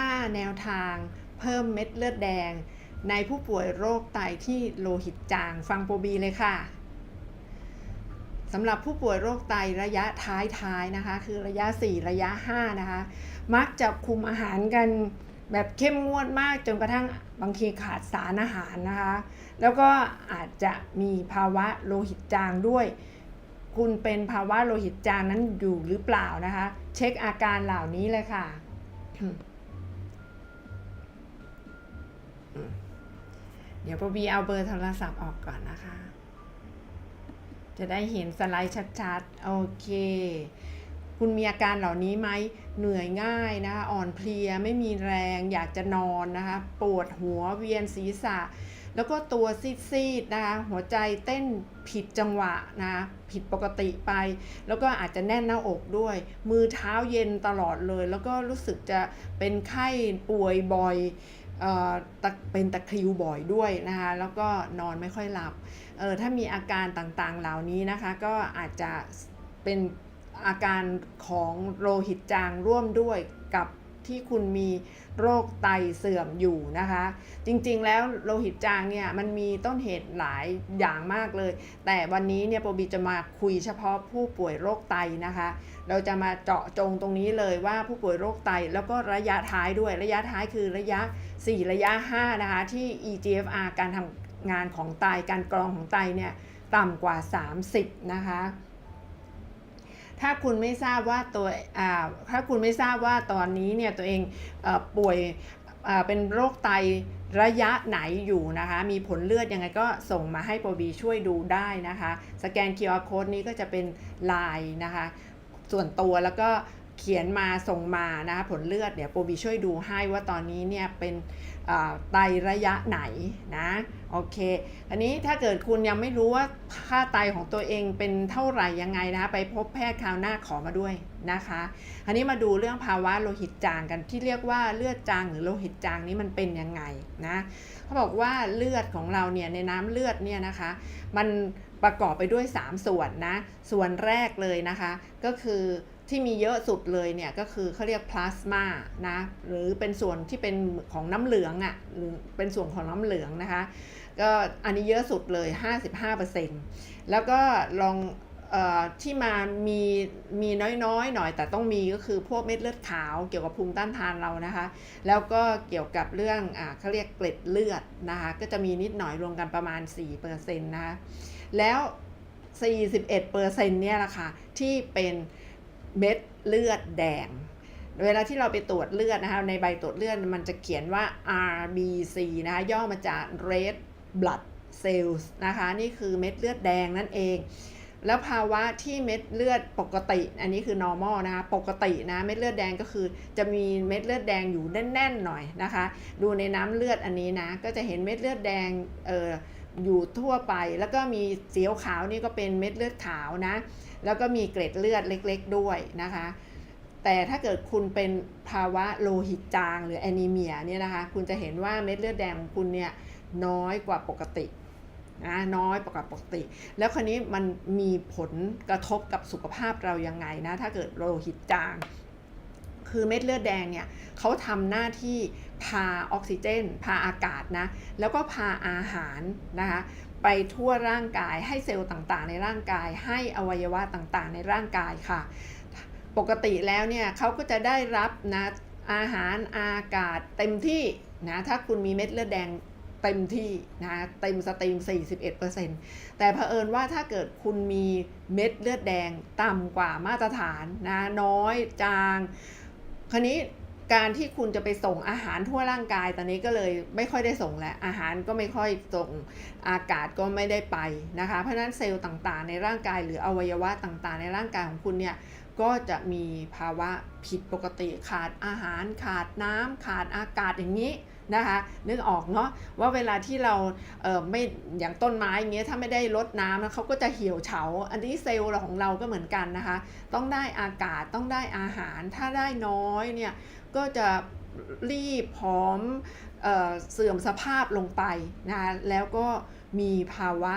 5 แนวทาง เพิ่มเม็ดเลือดแดง ในผู้ป่วยโรคไตที่โลหิตจาง ฟังโปรบีเลยค่ะสำหรับผู้ป่วยโรคไตระยะท้ายๆนะคะ คือระยะ 4 ระยะ 5 นะคะ มักจะคุมอาหารกันแบบเข้มงวดมากจนกระทั่งบางทีขาดสารอาหารนะคะ แล้วก็อาจจะมีภาวะโลหิตจางด้วย คุณเป็นภาวะโลหิตจางนั้นอยู่หรือเปล่านะคะ เช็คอาการเหล่านี้เลยค่ะ เดี๋ยวปบีเอาเบอร์โทรศัพท์ออกก่อนนะคะ จะได้เห็นสไลด์ชัดๆ โอเค คุณมีอาการเหล่านี้ไหม เหนื่อยง่ายนะคะอ่อนเพลีย ไม่มีแรง อยากจะนอนนะคะ ปวดหัวเวียนศีรษะ แล้วก็ตัวซีดๆนะคะ หัวใจเต้นผิดจังหวะนะคะผิดปกติไป แล้วก็อาจจะแน่นหน้าอกด้วย มือเท้าเย็นตลอดเลย แล้วก็รู้สึกจะเป็นไข้ป่วยบ่อย เอ่อเป็นตะคริวบ่อยด้วยนะคะแล้วก็นอนไม่ค่อยหลับเออถ้ามีอาการต่างๆเหล่านี้นะคะ ก็อาจจะเป็นอาการของโลหิตจางร่วมด้วยกับ ที่คุณมีโรคไตเสื่อมอยู่นะคะ จริงๆแล้วโลหิตจางเนี่ยมันมีต้นเหตุหลายอย่างมากเลย แต่วันนี้เนี่ยโปรบีจะมาคุยเฉพาะผู้ป่วยโรคไตนะคะ เราจะมาเจาะจงตรงนี้เลยว่าผู้ป่วยโรคไตแล้วก็ระยะท้ายด้วยระยะท้ายคือระยะ 4 ระยะ 5 นะคะ ที่ EGFR การทำงานของไตการกรองของไตเนี่ยต่ำกว่า 30 นะคะ ถ้าคุณไม่ทราบว่าตัวถ้าคุณไม่ทราบว่าตอนนี้เนี่ยตัวเองอป่วยเอ่อเป็นโรคไตระยะไหนอยู่นะคะ มีผลเลือดยังไงก็ส่งมาให้โปรบีช่วยดูได้นะคะ สแกน QR code นี้ก็จะเป็นลายนะคะ ส่วนตัวแล้วก็ เขียนมาส่งมานะคะผลเลือดเดี๋ยวโปรบีช่วยดูให้ว่าตอนนี้เนี่ยเป็นไตระยะไหนนะโอเคอันนี้ถ้าเกิดคุณยังไม่รู้ว่าค่าไตของตัวเองเป็นเท่าไหร่ยังไงนะคะไปพบแพทย์คราวหน้าขอมาด้วยนะคะอันนี้มาดูเรื่องภาวะโลหิตจางกันที่เรียกว่าเลือดจางหรือโลหิตจางนี้มันเป็นยังไงนะเขาบอกว่าเลือดของเราเนี่ยในน้ำเลือดเนี่ยนะคะมันประกอบไปด้วย 3 ส่วนนะส่วนแรกเลยนะคะ ก็คือ ที่มีเยอะสุดเลยเนี่ยก็คือเขาเรียกพลาสมานะหรือเป็นส่วนที่เป็นของน้ำเหลืองอะ่ะหรือเป็นส่วนของน้ำเหลืองนะคะก็อันนี้เยอะสุดเลย 55%แล้วก็ลองออที่มามีมีน้อยๆ หน่อย แต่ต้องมีก็คือพวกเม็ดเลือดขาวเกี่ยวกับภูมิต้านทานเรานะคะ แล้วก็เกี่ยวกับเรื่องอ่าเขาเรียกเกล็ดเลือดนะคะก็จะมีนิดหน่อยรวมกันประมาณ 4%นะคะแล้ว 41%เนี่ยแหละค่ะที่เป็น เม็ดเลือดแดง เวลาที่เราไปตรวจเลือดนะคะในใบตรวจเลือดมันจะเขียนว่า RBC นะคะย่อมาจาก Red Blood Cells นะคะนี่คือเม็ดเลือดแดงนั่นเองแล้วภาวะที่เม็ดเลือดปกติ อันนี้คือ normal นะคะปกตินะเม็ดเลือดแดงก็คือจะมีเม็ดเลือดแดงอยู่แน่นๆหน่อยนะคะ ดูในน้ำเลือดอันนี้นะก็จะเห็นเม็ดเลือดแดงเอออยู่ทั่วไป แล้วก็มีสีขาวนี่ก็เป็นเม็ดเลือดขาวนะ แล้วก็มีเกล็ดเลือดเล็กๆด้วยนะคะ แต่ถ้าเกิดคุณเป็นภาวะโลหิตจางหรือแอนีเมียเนี่ยนะคะ คุณจะเห็นว่าเม็ดเลือดแดงของคุณเนี่ยน้อยกว่าปกตินะน้อยกว่าปกติ แล้วคราวนี้มันมีผลกระทบกับสุขภาพเรายังไงนะถ้าเกิดโลหิตจาง คือเม็ดเลือดแดงเนี่ยเขาทำหน้าที่พาออกซิเจน พาอากาศนะแล้วก็พาอาหารนะคะ ไปทั่วร่างกาย ให้เซลล์ต่างๆ ในร่างกาย ให้อวัยวะต่างๆ ในร่างกายค่ะ ปกติแล้วเนี่ยเขาก็จะได้รับนะอาหารอากาศเต็มที่นะถ้าคุณมีเม็ดเลือดแดงเต็มที่นะเต็มสตรีม 41%แต่เผอิญว่าถ้าเกิดคุณมีเม็ดเลือดแดงต่ำกว่ามาตรฐานนะน้อยจาง คราวนี้ การที่คุณจะไปส่งอาหารทั่วร่างกายตอนนี้ก็เลยไม่ค่อยได้ส่งแล้วอาหารก็ไม่ค่อยส่งอากาศก็ไม่ได้ไปนะคะ เพราะนั้นเซลล์ต่างๆ ในร่างกายหรืออวัยวะต่างๆ ในร่างกายของคุณเนี่ยก็จะมีภาวะผิดปกติขาดอาหารขาดน้ำขาดอากาศอย่างนี้นะคะนึกออกเนาะว่าเวลาที่เราเไม่อย่างต้นไม้อย่างเงี้ยถ้าไม่ได้ลดน้ำเขาก็จะเหี่ยวเฉา อันนี้เซลล์ของเราก็เหมือนกันนะคะ ต้องได้อากาศต้องได้อาหารถ้าได้น้อยเนี่ย ก็จะรีบผอมเออเสื่อมสภาพลงไปนะคะแล้วก็มีภาวะ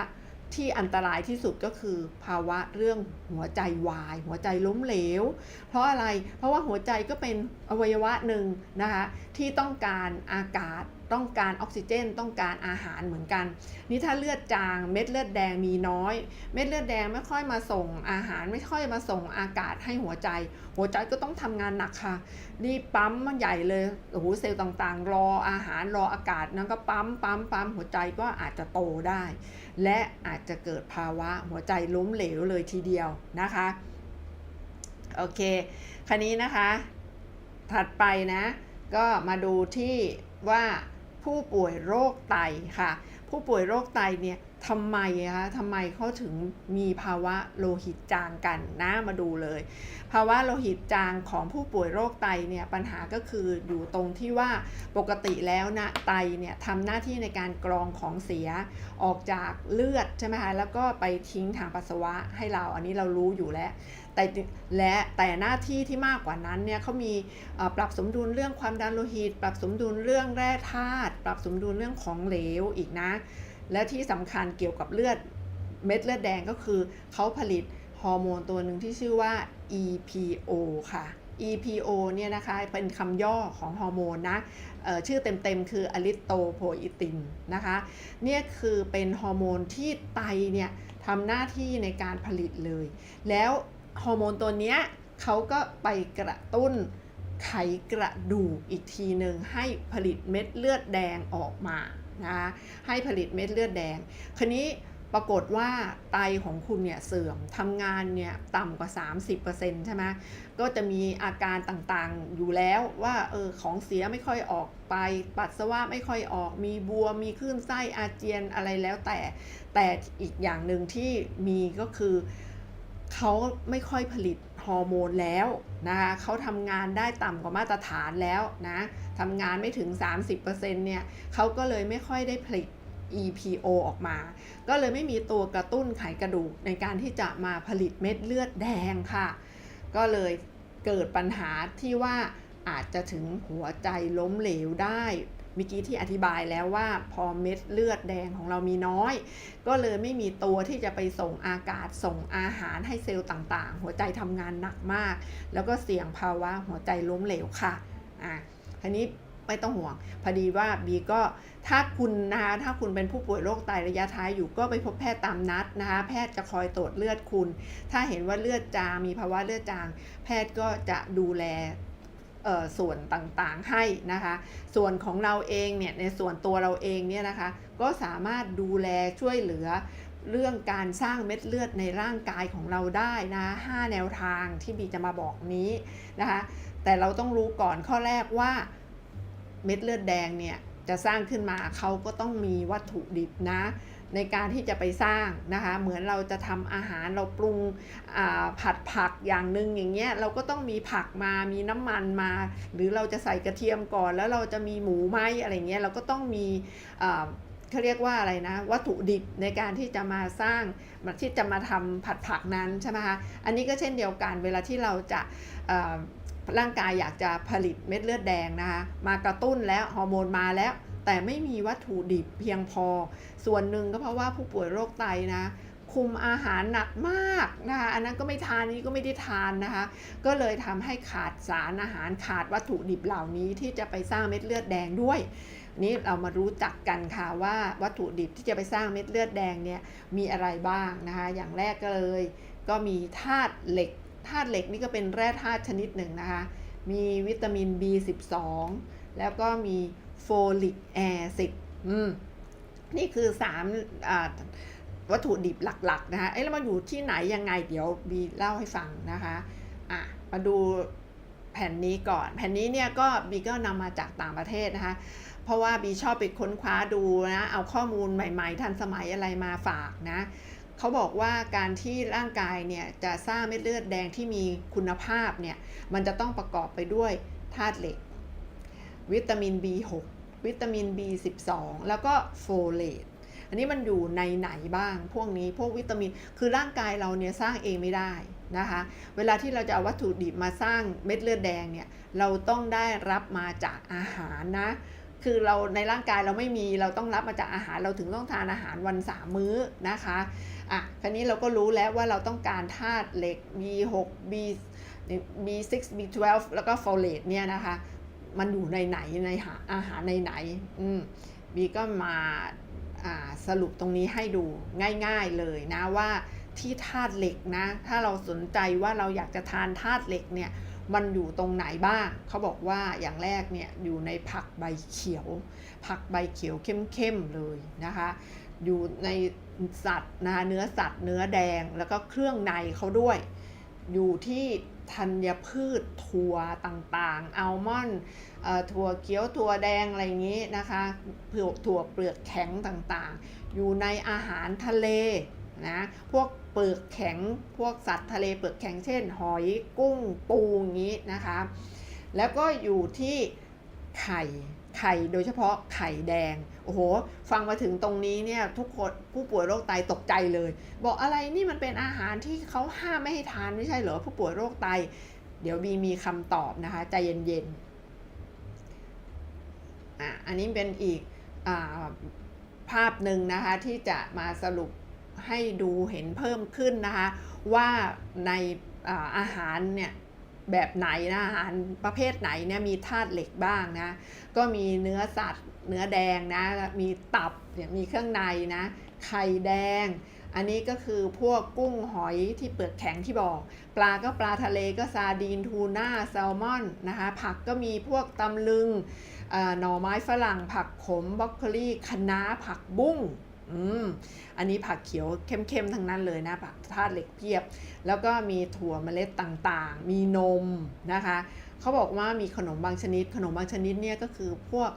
ที่อันตรายที่สุดก็คือภาวะเรื่องหัวใจวาย หัวใจล้มเหลว เพราะอะไรเพราะว่าหัวใจก็เป็นอวัยวะหนึ่งนะคะที่ต้องการอากาศ ต้องการออกซิเจน ต้องการอาหารเหมือนกัน นี่ถ้าเลือดจางเม็ดเลือดแดงมีน้อย เม็ดเลือดแดงไม่ค่อยมาส่งอาหารไม่ค่อยมาส่งอากาศให้หัวใจ หัวใจก็ต้องทำงานหนักค่ะ นี่ปั๊มมันใหญ่เลยโอ้โหเซลล์ต่างๆ รออาหารรออากาศนั้นก็ปั๊มปั๊มปั๊มหัวใจก็อาจจะโตได้ และอาจจะเกิดภาวะหัวใจล้มเหลวเลยทีเดียวนะคะโอเคคันนี้นะคะ ถัดไปนะ ก็มาดูที่ว่า ผู้ป่วยโรคไตค่ะ ผู้ป่วยโรคไตเนี่ยทำไมคะทำไมเขาถึงมีภาวะโลหิตจางกันนะมาดูเลย ภาวะโลหิตจางของผู้ป่วยโรคไตเนี่ยปัญหาก็คืออยู่ตรงที่ว่าปกติแล้วนะไตเนี่ยทำหน้าที่ในการกรองของเสียออกจากเลือดใช่ไหมคะแล้วก็ไปทิ้งทางปัสสาวะให้เราอันนี้เรารู้อยู่แล้ว แต่และแต่หน้าที่ที่มากกว่านั้นเนี่ยเขามีปรับสมดุลเรื่องความดันโลหิต ปรับสมดุลเรื่องแร่ธาตุปรับสมดุลเรื่องของเหลวอีกนะ และที่สำคัญเกี่ยวกับเลือดเม็ดเลือดแดงก็คือเขาผลิตฮอร์โมนตัวหนึ่งที่ชื่อว่า EPO ค่ะ EPO เนี่ยนะคะเป็นคำย่อของฮอร์โมนนะเอ่อชื่อเต็มๆคืออะลิโตโพอิตินนะคะเนี่ยคือเป็นฮอร์โมนที่ไตเนี่ยทำหน้าที่ในการผลิตเลย แล้ว ฮอร์โมนตัวเนี้ยเขาก็ไปกระตุ้นไขกระดูกอีกทีหนึ่งให้ผลิตเม็ดเลือดแดงออกมานะให้ผลิตเม็ดเลือดแดง คราวนี้ปรากฏว่าไตของคุณเนี่ยเสื่อมทำงานเนี่ยต่ำกว่า 30%ใช่ไหมก็จะมีอาการต่างๆอยู่แล้วว่าเออของเสียไม่ค่อยออกไป ปัสสาวะไม่ค่อยออก มีบวมมีคลื่นไส้อาเจียนอะไรแล้วแต่ แต่อีกอย่างหนึ่งที่มีก็คือ เขาไม่ค่อยผลิตฮอร์โมนแล้วนะคะเขาทำงานได้ต่ำกว่ามาตรฐานแล้วนะทำงานไม่ถึง 30%เนี่ยเขาก็เลยไม่ค่อยได้ผลิต EPO ออกมา ก็เลยไม่มีตัวกระตุ้นไขกระดูกในการที่จะมาผลิตเม็ดเลือดแดงค่ะ ก็เลยเกิดปัญหาที่ว่าอาจจะถึงหัวใจล้มเหลวได้ เมื่อกี้ที่อธิบายแล้วว่าพอเม็ดเลือดแดงของเรามีน้อย ก็เลยไม่มีตัวที่จะไปส่งอากาศส่งอาหารให้เซลล์ต่างๆ หัวใจทำงานหนักมาก แล้วก็เสี่ยงภาวะหัวใจล้มเหลวค่ะอะทีนี้ไม่ต้องห่วง พอดีว่าบีก็ถ้าคุณนะคะถ้าคุณเป็นผู้ป่วยโรคไตระยะท้ายอยู่ก็ไปพบแพทย์ตามนัดนะคะแพทย์จะคอยตรวจเลือดคุณ ถ้าเห็นว่าเลือดจางมีภาวะเลือดจาง แพทย์ก็จะดูแล ส่วนต่างๆให้นะคะ ส่วนของเราเองเนี่ยในส่วนตัวเราเองเนี่ยนะคะก็สามารถดูแลช่วยเหลือเรื่องการสร้างเม็ดเลือดในร่างกายของเราได้นะห้าแนวทางที่บีจะมาบอกนี้นะคะแต่เราต้องรู้ก่อนข้อแรกว่าเม็ดเลือดแดงเนี่ยจะสร้างขึ้นมาเขาก็ต้องมีวัตถุดิบนะ ในการที่จะไปสร้างนะคะ เหมือนเราจะทำอาหารเราปรุงผัดผักอย่างหนึ่งอย่างเงี้ยเราก็ต้องมีผักมามีน้ำมันมา หรือเราจะใส่กระเทียมก่อน แล้วเราจะมีหมูไหมอะไรเงี้ยเราก็ต้องมีเขาเรียกว่าอะไรนะ วัตถุดิบในการที่จะมาสร้างที่จะมาทำผัดผักนั้นใช่ไหมคะอันนี้ก็เช่นเดียวกันเวลาที่เราจะร่างกายอยากจะผลิตเม็ดเลือดแดงนะคะมากระตุ้นแล้วฮอร์โมนมาแล้ว แต่ไม่มีวัตถุดิบเพียงพอ ส่วนหนึ่งก็เพราะว่าผู้ป่วยโรคไตนะ คุมอาหารหนักมากนะคะอันนั้นก็ไม่ทานนี้ก็ไม่ได้ทานนะคะ ก็เลยทำให้ขาดสารอาหารขาดวัตถุดิบเหล่านี้ที่จะไปสร้างเม็ดเลือดแดงด้วยนี่เรามารู้จักกันค่ะว่าวัตถุดิบที่จะไปสร้างเม็ดเลือดแดงเนี่ยมีอะไรบ้างนะคะ อย่างแรกก็เลย ก็มีธาตุเหล็กธาตุเหล็กนี่ก็เป็นแร่ธาตุชนิดหนึ่งนะคะ มีวิตามิน B12 แล้วก็มีโฟลิกแอซิดนี่คือ3อ่าวัตถุดิบหลัก ๆ นะคะเอ๊ะแล้วมาอยู่ที่ไหนยังไง เดี๋ยวบีเล่าให้ฟังนะคะอะมาดูแผ่นนี้ก่อน แผ่นนี้เนี่ยก็บีก็นำมาจากต่างประเทศนะคะ เพราะว่าบีชอบไปค้นคว้าดูนะ เอาข้อมูลใหม่ๆ ทันสมัยอะไรมาฝากนะเขาบอกว่าการที่ร่างกายเนี่ยจะสร้างเม็ดเลือดแดงที่มีคุณภาพเนี่ย มันจะต้องประกอบไปด้วยธาตุเหล็ก วิตามิน B6 วิตามิน B12 แล้วก็โฟเลตอันนี้มันอยู่ในไหนบ้าง พวกนี้พวกวิตามิน คือร่างกายเราเนี่ยสร้างเองไม่ได้นะคะ เวลาที่เราจะเอาวัตถุดิบมาสร้างเม็ดเลือดแดงเนี่ย เราต้องได้รับมาจากอาหารนะ คือเราในร่างกายเราไม่มีเราต้องรับมาจากอาหารเราถึงต้องทานอาหารวันสามมื้อนะคะ อะ คราวนี้เราก็รู้แล้วว่าเราต้องการธาตุเหล็ก B6 B B6 B12 แล้วก็โฟเลตเนี่ยนะคะ มันอยู่ในไหนในหาอาหารในไหนอืมบีก็มาสรุปตรงนี้ให้ดูง่ายๆเลยนะว่าที่ธาตุเหล็กนะ ถ้าเราสนใจว่าเราอยากจะทานธาตุเหล็กเนี่ยมันอยู่ตรงไหนบ้างเขาบอกว่าอย่างแรกเนี่ยอยู่ในผักใบเขียว ผักใบเขียวเข้มๆเลยนะคะ อยู่ในสัตว์นะเนื้อสัตว์เนื้อแดงแล้วก็เครื่องในเขาด้วย อยู่ที่ ธัญพืชถั่วต่างๆ อัลมอนด์ถั่วเขียวถั่วแดงอะไรอย่างนี้นะคะเผือกถั่วเปลือกแข็งต่างๆ อยู่ในอาหารทะเลนะพวกเปลือกแข็งพวกสัตว์ทะเลเปลือกแข็งเช่น หอยกุ้งปูอย่างนี้นะคะ แล้วก็อยู่ที่ไข่ ไข่โดยเฉพาะไข่แดง โอ้โห ฟังมาถึงตรงนี้เนี่ยทุกคนผู้ป่วยโรคไตตกใจเลย บอกอะไรนี่มันเป็นอาหารที่เขาห้ามไม่ให้ทานไม่ใช่เหรอผู้ป่วยโรคไต เดี๋ยวบีมีคำตอบนะคะใจเย็นๆอะอันนี้เป็นอีกอาภาพหนึ่งนะคะที่จะมาสรุปให้ดูเห็นเพิ่มขึ้นนะคะว่าในอาอาหารเนี่ย แบบไหนนะอาหารประเภทไหนเนี่ยมีธาตุเหล็กบ้างนะก็มีเนื้อสัตว์เนื้อแดงนะมีตับเนี่ยมีเครื่องในนะไข่แดง อันนี้ก็คือพวกกุ้งหอยที่เปลือกแข็งที่บอก ปลาก็ปลาทะเลก็ซาดีนทูน่าแซลมอนนะคะผักก็มีพวกตำลึงหน่อไม้ฝรั่ง ผักขมบรอกโคลีคะน้าผักบุ้ง อืมอันนี้ผักเขียวเข้มๆทั้งนั้นเลยนะผักธาตุเหล็กเพียบ แล้วก็มีถั่วเมล็ดต่างๆ มีนมนะคะเขาบอกว่ามีขนมบางชนิด ขนมบางชนิดเนี่ยก็คือพวก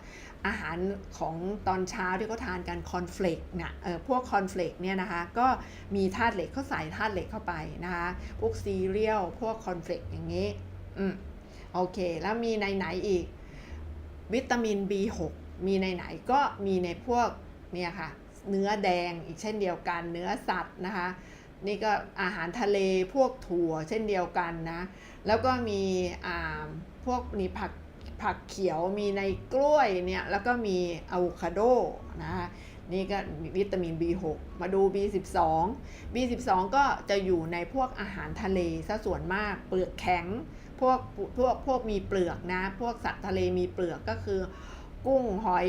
อาหารของตอนเช้าที่เขาทานกันคอนเฟลกเนี่ยเออพวกคอนเฟลกเนี่ยนะคะก็มีธาตุเหล็กเขาใส่ธาตุเหล็กเข้าไปนะคะพวกซีเรียลพวกคอนเฟลกอย่างนี้อืมโอเค แล้วมีในไหนอีก วิตามิน B6 มีในไหนก็มีในพวกเนี่ยค่ะ เนื้อแดงอีกเช่นเดียวกันเนื้อสัตว์นะคะนี่ก็อาหารทะเลพวกถั่วเช่นเดียวกันนะแล้วก็มีอ่าพวกนี่ผักผักเขียวมีในกล้วยเนี่ยแล้วก็มีอะโวคาโดนะคะนี่ก็มีวิตามิน B6 มาดู B12 B12 ก็จะอยู่ในพวกอาหารทะเลซะส่วนมากเปลือกแข็งพวกพวกพวกมีเปลือกนะ พวกสัตว์ทะเลมีเปลือกก็คือ กุ้งหอย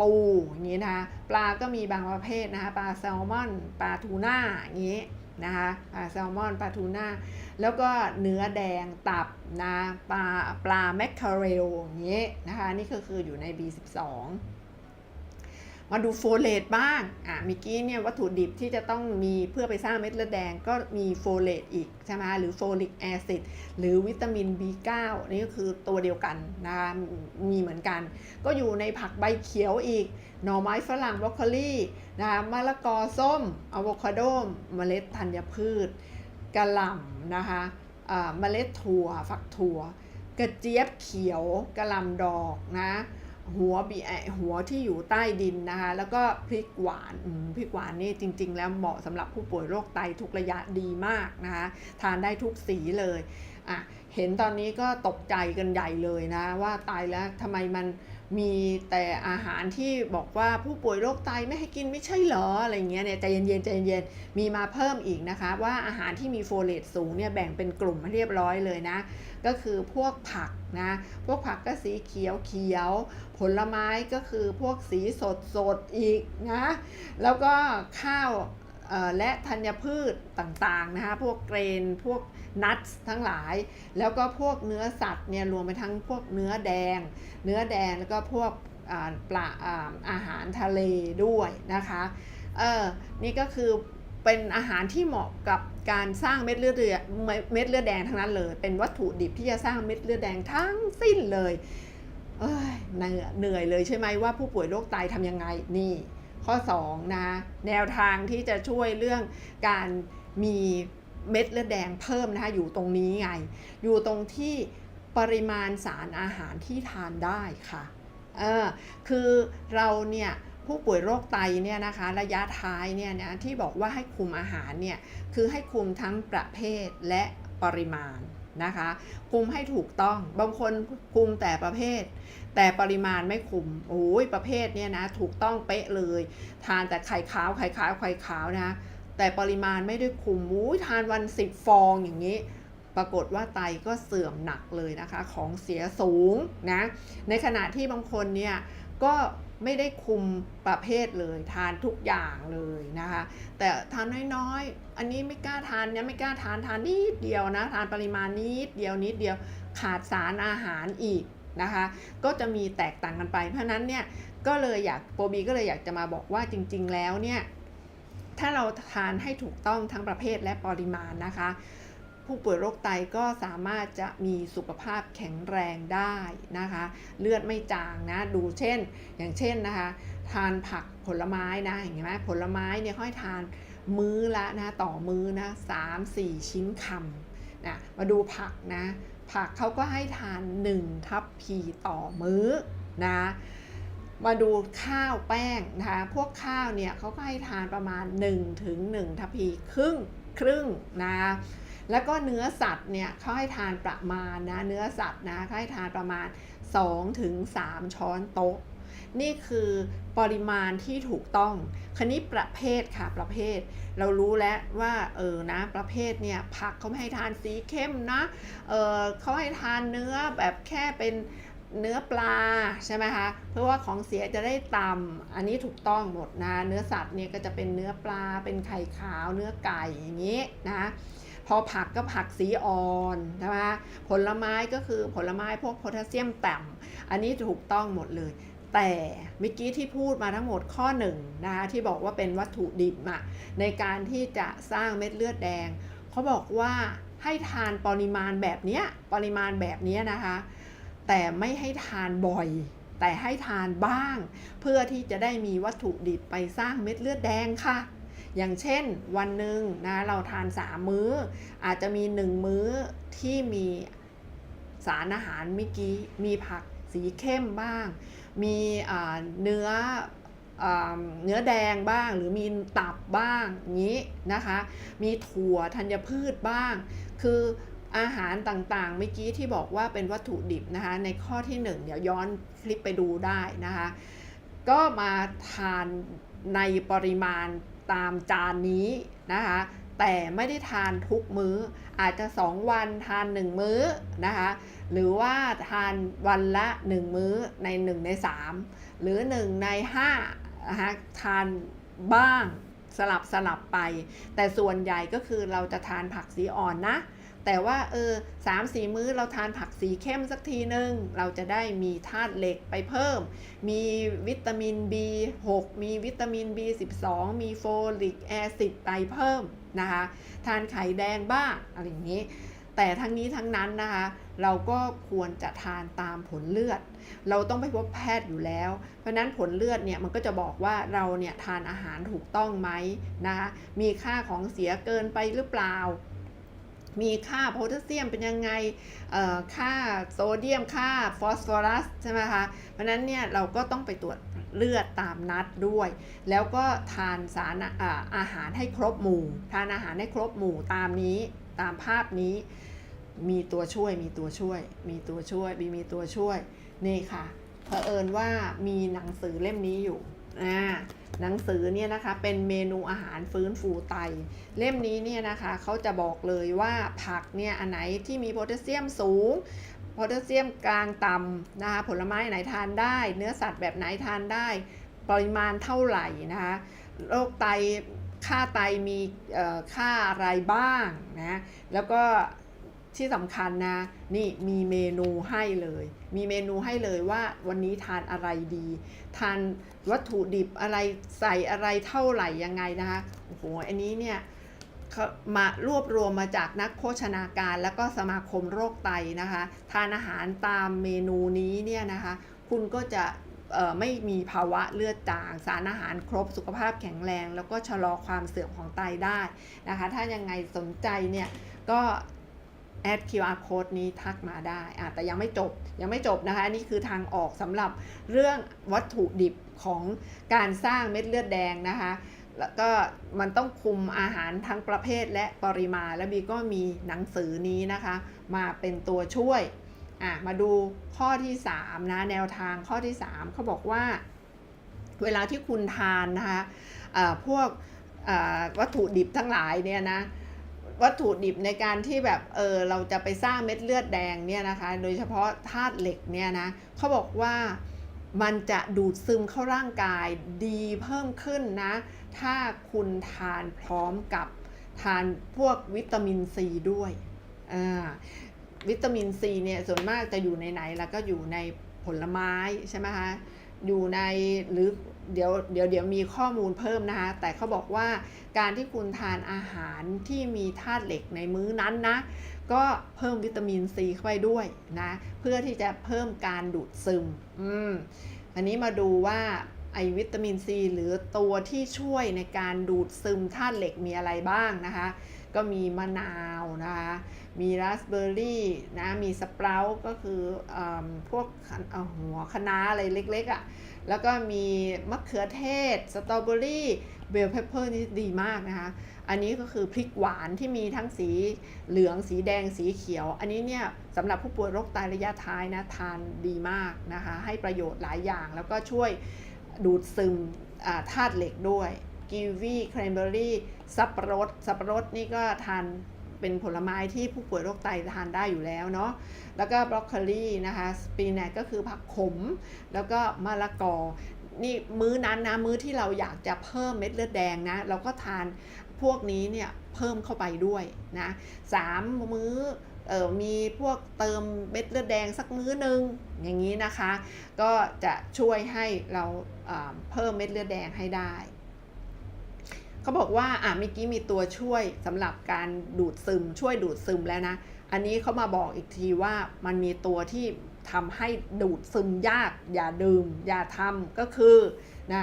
ปูอย่างนี้นะคะปลาก็มีบางประเภทนะคะปลาแซลมอนปลาทูน่าอย่างนี้นะคะปลาแซลมอนปลาทูน่าแล้วก็เนื้อแดงตับนะปลาปลาแมคคาเรลอย่างนี้นะคะนี่ก็คืออยู่ใน B12 มาดูโฟเลตบ้างอะเมื่อกี้เนี่ยวัตถุดิบที่จะต้องมีเพื่อไปสร้างเม็ดเลือดแดงก็มีโฟเลตอีกใช่ไหมหรือโฟลิกแอซิดหรือวิตามิน B9 นี่ก็คือตัวเดียวกันนะคะมีเหมือนกัน ก็อยู่ในผักใบเขียวอีก หน่อไม้ฝรั่งบรอกโคลีนะคะมะละกอส้มอะโวคาโดเมล็ดธัญพืชกระหล่ำนะคะอ่าเมล็ดถั่ว ฝักถั่ว กระเจี๊ยบเขียวกระหล่ำดอกนะ หัวบีไอหัวที่อยู่ใต้ดินนะคะ แล้วก็พริกหวานพริกหวานนี่จริง ๆ แล้วเหมาะสำหรับผู้ป่วยโรคไตทุกระยะดีมากนะคะ ทานได้ทุกสีเลยอะเห็นตอนนี้ก็ตกใจกันใหญ่เลยนะ ว่าตายแล้วทำไมมันมีแต่อาหารที่บอกว่าผู้ป่วยโรคไตไม่ให้กินไม่ใช่เหรออะไรเงี้ยเนี่ยใจเย็นๆใจเย็นๆมีมาเพิ่มอีกนะคะ ว่าอาหารที่มีโฟเลตสูงเนี่ยแบ่งเป็นกลุ่มเรียบร้อยเลยนะ ก็คือพวกผักนะ พวกผักก็สีเขียวเขียว ผลไม้ก็คือพวกสีสดสดอีกนะ แล้วก็ข้าวและธัญพืชต่างๆนะคะพวกเกรนพวกนัททั้งหลาย แล้วก็พวกเนื้อสัตว์เนี่ยรวมไปทั้งพวกเนื้อแดง เนื้อแดงแล้วก็พวกปลาอาหารทะเลด้วยนะคะเออนี่ก็คือ เป็นอาหารที่เหมาะกับการสร้างเม็ดเลือดเเม็ดเลือดแดงทั้งนั้นเลย เป็นวัตถุดิบที่จะสร้างเม็ดเลือดแดงทั้งสิ้นเลยเอ้ยเหนื่อยเหนื่อยเลยใช่ไหมว่าผู้ป่วยโรคไตทำยังไงนี่ ข้อ2นะแนวทางที่จะช่วยเรื่องการมีเม็ดเลือดแดงเพิ่มนะคะอยู่ตรงนี้ไง อยู่ตรงที่ปริมาณสารอาหารที่ทานได้ค่ะเออคือเราเนี่ย ผู้ป่วยโรคไตเนี่ยนะคะระยะท้ายเนี่ยนะที่บอกว่าให้คุมอาหารเนี่ยคือให้คุมทั้งประเภทและปริมาณนะคะคุมให้ถูกต้อง บางคนคุมแต่ประเภท แต่ปริมาณไม่คุมโอ้ยประเภทเนี่ยนะถูกต้องเป๊ะเลย ทานแต่ไข่ขาวไข่ขาวไข่ขาวนะ แต่ปริมาณไม่ได้คุมอุ้ยทานวันสิบฟองอย่างนี้ ปรากฏว่าไตก็เสื่อมหนักเลยนะคะ ของเสียสูงนะ ในขณะที่บางคนเนี่ยก็ ไม่ได้คุมประเภทเลยทานทุกอย่างเลยนะคะ แต่ทานน้อยๆ อันนี้ไม่กล้าทานเนี่ยไม่กล้าทานทานนิดเดียวนะทานปริมาณนิดเดียวนิดเดียวขาดสารอาหารอีกนะคะ ก็จะมีแตกต่างกันไปเพราะนั้นเนี่ยก็เลยอยากโปรบีก็เลยอยากจะมาบอกว่าจริง ๆ แล้วเนี่ยถ้าเราทานให้ถูกต้องทั้งประเภทและปริมาณนะคะ ผู้ป่วยโรคไตก็สามารถจะมีสุขภาพแข็งแรงได้นะคะ เลือดไม่จางนะ ดูเช่น อย่างเช่นนะคะ ทานผักผลไม้นะเห็นไหมผลไม้เนี่ยค่อยทานมื้อละนะต่อมื้อนะสามสี่ชิ้นคำนะมาดูผักนะผักเขาก็ให้ทาน 1 ทัพพีต่อมื้อนะมาดูข้าวแป้งนะคะพวกข้าวเนี่ยเขาก็ให้ทานประมาณ 1 ถึง 1 ทัพพีครึ่งครึ่งนะ แล้วก็เนื้อสัตว์เนี่ยเขาให้ทานประมาณนะเนื้อสัตว์นะเขาให้ทานประมาณ2ถึง3ช้อนโต๊ะ นี่คือปริมาณที่ถูกต้องคันนี้ประเภทค่ะประเภท เรารู้แล้วว่าเออนะประเภทเนี่ยผักเขาไม่ให้ทานสีเข้มนะเออเขาให้ทานเนื้อแบบแค่เป็นเนื้อปลาใช่ไหมคะ เพื่อว่าของเสียจะได้ต่ำอันนี้ถูกต้องหมดนะ เนื้อสัตว์เนี่ยก็จะเป็นเนื้อปลา เป็นไข่ขาว เนื้อไก่อย่างนี้นะ พอผักก็ผักสีอ่อนใช่ไหมผลไม้ก็คือผลไม้พวกโพแทสเซียมต่ำอันนี้ถูกต้องหมดเลย แต่เมื่อกี้ที่พูดมาทั้งหมดข้อหนึ่งนะคะที่บอกว่าเป็นวัตถุดิบอะในการที่จะสร้างเม็ดเลือดแดงเขาบอกว่าให้ทานปริมาณแบบเนี้ยปริมาณแบบนี้นะคะ แต่ไม่ให้ทานบ่อย แต่ให้ทานบ้าง เพื่อที่จะได้มีวัตถุดิบไปสร้างเม็ดเลือดแดงค่ะ อย่างเช่นวันหนึ่งนะเราทาน3มื้อ อาจจะมี1มื้อที่มีสารอาหารเมื่อกี้มีผักสีเข้มบ้าง มีเนื้อเนื้อแดงบ้าง หรือมีตับบ้างอย่างนี้นะคะ มีถั่วธัญพืชบ้าง คืออาหารต่างๆเมื่อกี้ที่บอกว่าเป็นวัตถุดิบนะคะในข้อที่1เดี๋ยวย้อนคลิปไปดูได้นะคะ ก็มาทานในปริมาณ ตามจานนี้นะคะ แต่ไม่ได้ทานทุกมื้อ อาจจะ 2 วันทาน 1 มื้อนะคะ หรือว่าทานวันละ 1 มื้อใน 1 ใน 3 หรือ 1 ใน5นะคะทานบ้างสลับสลับไป แต่ส่วนใหญ่ก็คือเราจะทานผักสีอ่อนนะ แต่ว่าเออสามสี่มื้อเราทานผักสีเข้มสักทีหนึ่งเราจะได้มีธาตุเหล็กไปเพิ่ม มีวิตามิน B6 มีวิตามิน B12 มีโฟลิกแอซิดไปเพิ่มนะคะทานไข่แดงบ้างอะไรอย่างนี้ แต่ทั้งนี้ทั้งนั้นนะคะเราก็ควรจะทานตามผลเลือด เราต้องไปพบแพทย์อยู่แล้ว เพราะฉะนั้นผลเลือดเนี่ยมันก็จะบอกว่าเราเนี่ยทานอาหารถูกต้องไหมนะคะมีค่าของเสียเกินไปหรือเปล่า มีค่าโพแทสเซียมเป็นยังไงค่าโซเดียม ค่าฟอสฟอรัสใช่ไหมคะ เพราะนั้นเนี่ยเราก็ต้องไปตรวจเลือดตามนัดด้วย แล้วก็ทานสารอาอาหารให้ครบหมู่ ทานอาหารให้ครบหมู่ตามนี้ตามภาพนี้ มีตัวช่วยมีตัวช่วย มีตัวช่วยมีมีตัวช่วยนี่ค่ะเผอิญว่ามีหนังสือเล่มนี้อยู่ อ่าหนังสือเนี่ยนะคะเป็นเมนูอาหารฟื้นฟูไต เล่มนี้เนี่ยนะคะเขาจะบอกเลยว่าผักเนี่ยอันไหนที่มีโพแทสเซียมสูงโพแทสเซียมกลางต่ำนะคะผลไม้ไหนทานได้ เนื้อสัตว์แบบไหนทานได้ ปริมาณเท่าไหร่นะคะโรคไตค่าไตมีค่าอะไรบ้างนะแล้วก็ ที่สำคัญนะ นี่มีเมนูให้เลย มีเมนูให้เลยว่าวันนี้ทานอะไรดี ทานวัตถุดิบอะไรใส่อะไรเท่าไหร่ยังไงนะคะโอ้โหอันนี้เนี่ยเขามารวบรวมมาจากนักโภชนาการแล้วก็สมาคมโรคไตนะคะ ทานอาหารตามเมนูนี้เนี่ยนะคะ คุณก็จะไม่มีภาวะเลือดจาง สารอาหารครบสุขภาพแข็งแรง แล้วก็ชะลอความเสื่อมของไตได้นะคะ ถ้ายังไงสนใจเนี่ยก็ แอด QR code นี้ทักมาได้อะแต่ยังไม่จบยังไม่จบนะคะ อันนี่คือทางออกสำหรับเรื่องวัตถุดิบของการสร้างเม็ดเลือดแดงนะคะ แล้วก็มันต้องคุมอาหารทั้งประเภทและปริมาณ และบีก็มีหนังสือนี้นะคะ มาเป็นตัวช่วยอะมาดูข้อที่ 3 นะ แนวทางข้อที่ 3เขาบอกว่า เวลาที่คุณทานนะคะเอ่อพวกวัตถุดิบทั้งหลายเนี่ยนะ วัตถุดิบในการที่แบบเออเราจะไปสร้างเม็ดเลือดแดงเนี่ยนะคะ โดยเฉพาะธาตุเหล็กเนี่ยนะเขาบอกว่ามันจะดูดซึมเข้าร่างกายดีเพิ่มขึ้นนะ ถ้าคุณทานพร้อมกับทานพวกวิตามินซีด้วยวิตามินซีเนี่ยส่วนมากจะอยู่ในไหนแล้วก็อยู่ในผลไม้ใช่ไหมคะอยู่ในหรือ เดี๋ยวเดี๋ยวเดี๋ยวมีข้อมูลเพิ่มนะคะ แต่เขาบอกว่าการที่คุณทานอาหารที่มีธาตุเหล็กในมื้อนั้นนะ ก็เพิ่มวิตามินซีเข้าไปด้วยนะ เพื่อที่จะเพิ่มการดูดซึม อืม อันนี้มาดูว่าไอวิตามินซีหรือตัวที่ช่วยในการดูดซึมธาตุเหล็กมีอะไรบ้างนะคะ ก็มีมะนาวนะคะ มีราสเบอร์รี่นะมีสเปราก็คืออพวกหัวคะน้าอะไรเล็กๆอะ่ะแล้วก็มีมะเขือเทศ สตรอเบอรี่เบลเพปเปอร์นี่ดีมากนะคะ อันนี้ก็คือพริกหวานที่มีทั้งสีเหลืองสีแดงสีเขียว อันนี้เนี่ยสำหรับผู้ป่วยโรคไตระยะท้ายนะทานดีมากนะคะ ให้ประโยชน์หลายอย่าง แล้วก็ช่วยดูดซึมธาตุเหล็กด้วย กีวี แครนเบอรี่ สับปะรด สับปะรดนี่ก็ทาน เป็นผลไม้ที่ผู้ป่วยโรคไตทานได้อยู่แล้วเนาะแล้วก็บรอกโคลีนะคะสปีนัทก็คือผักขม แล้วก็มะละกอนี่มื้อนั้นนะมื้อที่เราอยากจะเพิ่มเม็ดเลือดแดงนะเราก็ทานพวกนี้เนี่ยเพิ่มเข้าไปด้วยนะสามมื้อเออมีพวกเติมเม็ดเลือดแดงสักมื้อหนึ่งอย่างนี้นะคะ ก็จะช่วยให้เราอ่าเพิ่มเม็ดเลือดแดงให้ได้ เขาบอกว่าอะเมื่อกี้มีตัวช่วยสำหรับการดูดซึมช่วยดูดซึมแล้วนะ อันนี้เขามาบอกอีกทีว่ามันมีตัวที่ทำให้ดูดซึมยาก อย่าดื่ม อย่าทำก็คือนะ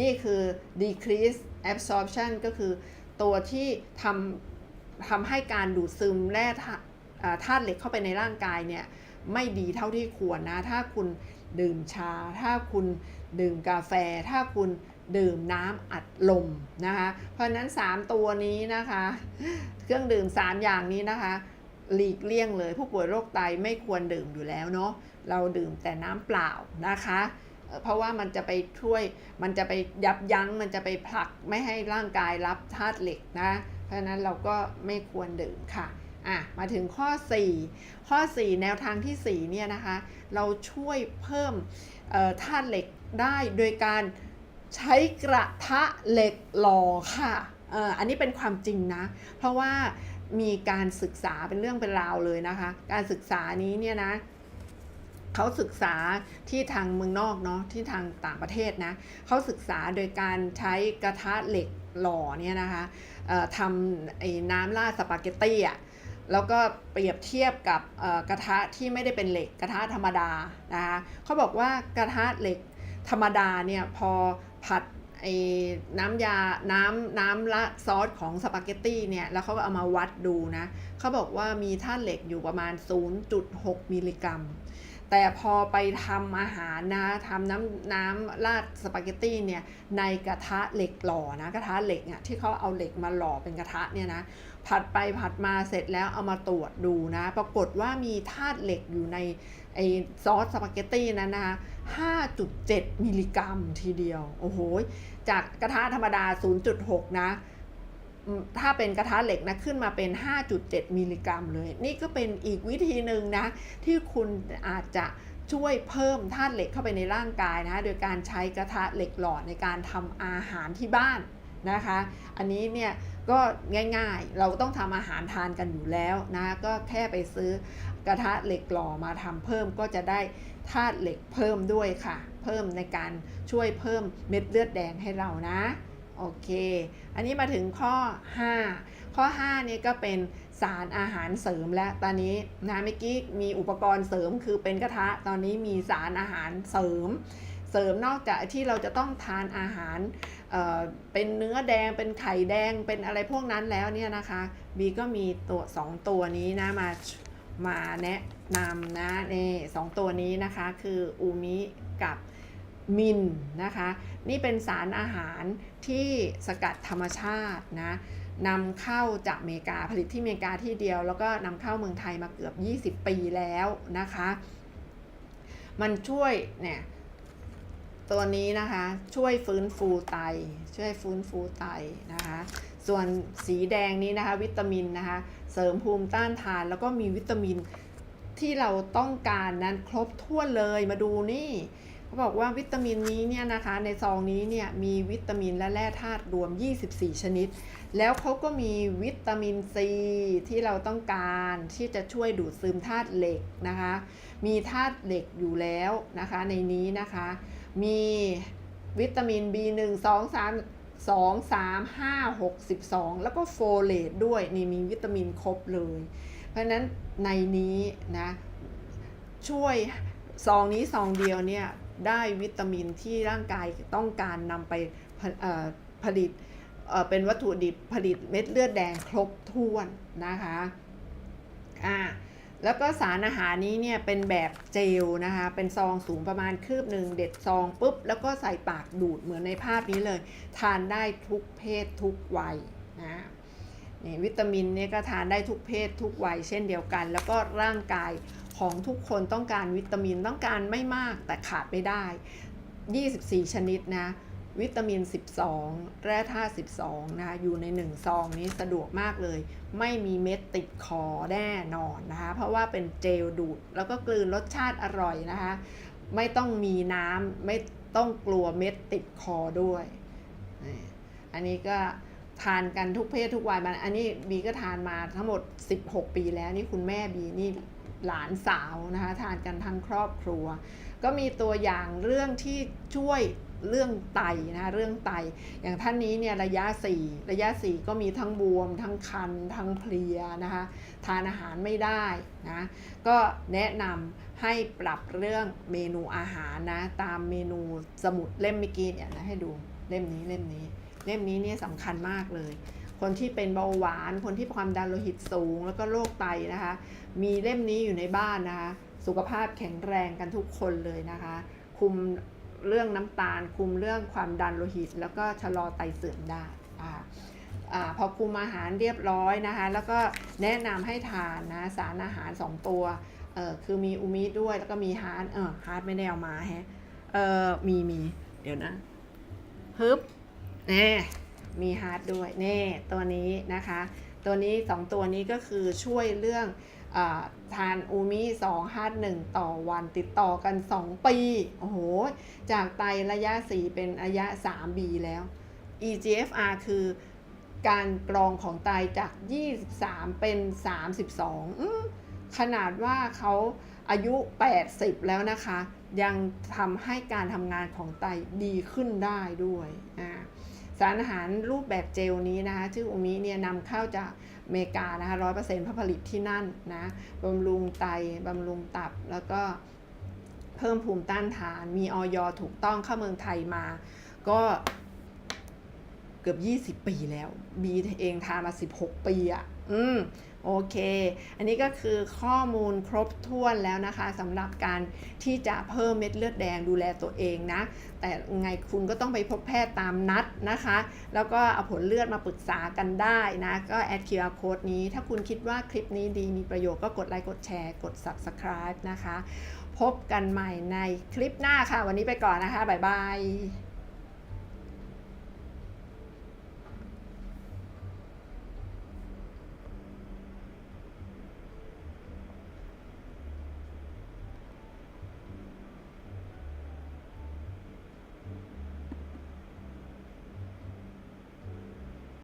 นี่คือ decrease absorption ก็คือตัวที่ทำทำให้การดูดซึมแร่ธาตุเหล็กเข้าไปในร่างกายเนี่ยไม่ดีเท่าที่ควรนะ ถ้าคุณดื่มชา ถ้าคุณดื่มกาแฟ ถ้าคุณ ดื่มน้ำอัดลมนะคะ เพราะนั้น 3 ตัวนี้นะคะ เครื่องดื่ม 3 อย่างนี้นะคะ หลีกเลี่ยงเลย ผู้ป่วยโรคไตไม่ควรดื่มอยู่แล้วเนาะเราดื่มแต่น้ำเปล่านะคะ เพราะว่ามันจะไปช่วยมันจะไปยับยั้งมันจะไปผลักไม่ให้ร่างกายรับธาตุเหล็กนะเพราะนั้นเราก็ไม่ควรดื่มค่ะอะมาถึงข้อ 4 ข้อ 4 แนวทางที่ 4 เนี่ยนะคะ เราช่วยเพิ่มธาตุเหล็กได้โดยการ ใช้กระทะเหล็กหล่อค่ะอันนี้เป็นความจริงนะ เพราะว่ามีการศึกษาเป็นเรื่องเป็นราวเลยนะคะ การศึกษานี้เนี่ยนะเขาศึกษาที่ทางเมืองนอกเนาะที่ทางต่างประเทศนะเขาศึกษาโดยการใช้กระทะเหล็กหล่อเนี่ยนะคะทำไอ้น้ำราดสปาเกตตี้อะแล้วก็เปรียบเทียบกับกระทะที่ไม่ได้เป็นเหล็กกระทะธรรมดานะคะเขาบอกว่ากระทะเหล็กธรรมดาเนี่ยพอ ผัดไอ้น้ำยา น้ำน้ำละซอสของสปาเกตตี้เนี่ย แล้วเขาก็เอามาวัดดูนะ เขาบอกว่ามีธาตุเหล็กอยู่ประมาณ 0.6 มิลลิกรัม แต่พอไปทำอาหารนะทำน้ำน้ำราดสปาเกตตี้เนี่ย ในกระทะเหล็กหล่อนะ กระทะเหล็กเนี่ยที่เขาเอาเหล็กมาหล่อเป็นกระทะเนี่ยนะ ผัดไปผัดมาเสร็จแล้วเอามาตรวจดูนะ ปรากฏว่ามีธาตุเหล็กอยู่ในไอซอสสปาเกตตี้นั้นนะคะ5.7 มิลลิกรัมทีเดียว โอ้โห จากกระทะธรรมดา 0.6 นะ ถ้าเป็นกระทะเหล็กนะ ขึ้นมาเป็น 5.7 มิลลิกรัมเลย นี่ก็เป็นอีกวิธีหนึ่งนะ ที่คุณอาจจะช่วยเพิ่มธาตุเหล็กเข้าไปในร่างกายนะ โดยการใช้กระทะเหล็กหลอดในการทำอาหารที่บ้านนะคะ อันนี้เนี่ย ก็ง่ายๆ เราต้องทำอาหารทานกันอยู่แล้วนะ ก็แค่ไปซื้อกระทะเหล็กหล่อมาทำเพิ่มก็จะได้ธาตุเหล็กเพิ่มด้วยค่ะ เพิ่มในการช่วยเพิ่มเม็ดเลือดแดงให้เรานะ โอเค อันนี้มาถึงข้อ 5 ข้อ 5 นี่ก็เป็นสารอาหารเสริมแล้วตอนนี้นะเมื่อกี้มีอุปกรณ์เสริมคือเป็นกระทะ ตอนนี้มีสารอาหารเสริม เสริมนอกจากที่เราจะต้องทานอาหาร เเป็นเนื้อแดงเป็นไข่แดงเป็นอะไรพวกนั้นแล้วเนี่ยนะคะบีก็มีตัว 2 ตัวนี้นะมามาแนะนำนะนี่สองตัวนี้นะคะคืออูมิกับมินนะคะ นี่เป็นสารอาหารที่สกัดธรรมชาตินะนำเข้าจากอเมริกาผลิตที่อเมริกาที่เดียว แล้วก็นำเข้าเมืองไทยมาเกือบ 20 ปีแล้วนะคะ มันช่วยเนี่ย ตัวนี้นะคะช่วยฟื้นฟูไต ช่วยฟื้นฟูไตนะคะ ส่วนสีแดงนี้นะคะ วิตามินนะคะ เสริมภูมิต้านทานแล้วก็มีวิตามินที่เราต้องการนั้นครบถ้วนเลยมาดูนี่เขาบอกว่าวิตามินนี้เนี่ยนะคะในซองนี้เนี่ยมีวิตามินและแร่ธาตุรวม 24 ชนิด แล้วเขาก็มีวิตามินซีที่เราต้องการที่จะช่วยดูดซึมธาตุเหล็กนะคะ มีธาตุเหล็กอยู่แล้วนะคะในนี้นะคะ มีวิตามิน B1 2 3 2 3 5 6 12 แล้วก็โฟเลตด้วย นี่มีวิตามินครบเลย เพราะนั้นในนี้นะ ช่วยซองนี้ซองเดียวเนี่ย ได้วิตามินที่ร่างกายต้องการนำไปผผลิตเอ่อเป็นวัตถุดิบผลิตเม็ดเลือดแดงครบถ้วนนะคะ อ่า แล้วก็สารอาหารนี้เนี่ยเป็นแบบเจลนะคะ เป็นซองสูงประมาณคืบหนึ่งเด็ดซองปุ๊บ แล้วก็ใส่ปากดูดเหมือนในภาพนี้เลย ทานได้ทุกเพศทุกวัยนะนี่วิตามินเนี่ยก็ทานได้ทุกเพศทุกวัยเช่นเดียวกัน แล้วก็ร่างกายของทุกคนต้องการวิตามินต้องการไม่มากแต่ขาดไม่ได้ 24 ชนิดนะ วิตามิน 12 แร่ธาตุ 12 นะคะ อยู่ใน 1 ซองนี้สะดวกมากเลย ไม่มีเม็ดติดคอแน่นอนนะคะ เพราะว่าเป็นเจลดูด แล้วก็กลืนรสชาติอร่อยนะคะ ไม่ต้องมีน้ำ ไม่ต้องกลัวเม็ดติดคอด้วย อันนี้ก็ทานกันทุกเพศทุกวัยมันอันนี้บีก็ทานมาทั้งหมด 16 ปีแล้วนี่คุณแม่บีนี่หลานสาวนะคะ ทานกันทั้งครอบครัว ก็มีตัวอย่างเรื่องที่ช่วย เรื่องไตนะเรื่องไต อย่างท่านนี้เนี่ยระยะ 4 ระยะ 4 ก็มีทั้งบวม ทั้งคัน ทั้งเพลียนะคะทานอาหารไม่ได้นะก็แนะนำให้ปรับเรื่องเมนูอาหารนะตามเมนูสมุดเล่มเมื่อกี้เนี่ยนะให้ดูเล่มนี้เล่มนี้ เล่มนี้เนี่ยสำคัญมากเลยคนที่เป็นเบาหวาน คนที่ความดันโลหิตสูง แล้วก็โรคไตนะคะ มีเล่มนี้อยู่ในบ้านนะคะ สุขภาพแข็งแรงกันทุกคนเลยนะคะ คุม เรื่องน้ำตาล คุมเรื่องความดันโลหิต แล้วก็ชะลอไตเสื่อมได้อ่าอพอคุมอาหารเรียบร้อยนะคะ แล้วก็แนะนำให้ทานนะสารอาหาร 2 ตัวเออคือมีอูมิด้วยแล้วก็มีฮาร์ดเออฮาร์ดไม่ได้เอามาแฮะเออมีมีเดี๋ยวนะฮึบแน่มีฮาร์ดด้วยเน่ตัวนี้นะคะ ตัวนี้ 2 ตัวนี้ก็คือช่วยเรื่อง ทานอูมิ2 5 1 ต่อวันติดต่อกัน 2 ปี โอ้โห จากไตระยะ 4 เป็นระยะ 3B แล้ว EGFR คือการกรองของไตจาก 23 เป็น 32อืมขนาดว่าเขาอายุ 80 แล้วนะคะ ยังทำให้การทำงานของไตดีขึ้นได้ด้วย สารอาหารรูปแบบเจลนี้นะคะ ชื่ออูมิเนี่ยนำเข้าจาก อเมริกานะคะร้อยเปอร์เซ็นต์ผลิตที่นั่นนะบำรุงไตบำรุงตับแล้วก็เพิ่มภูมิต้านทาน มีออยถูกต้องเข้าเมืองไทยมา ก็เกือบ 20 ปีแล้ว บีเองทานมา 16 ปีอะ่ะ อืมโอเค อันนี้ก็คือข้อมูลครบถ้วนแล้วนะคะสำหรับการที่จะเพิ่มเม็ดเลือดแดงดูแลตัวเองนะ แต่ไงคุณก็ต้องไปพบแพทย์ตามนัดนะคะ แล้วก็เอาผลเลือดมาปรึกษากันได้นะ ก็แอด QR code นี้ ถ้าคุณคิดว่าคลิปนี้ดีมีประโยชน์ก็กดไลค์กดแชร์กด subscribe นะคะ พบกันใหม่ในคลิปหน้าค่ะ วันนี้ไปก่อนนะคะ บ๊ายบาย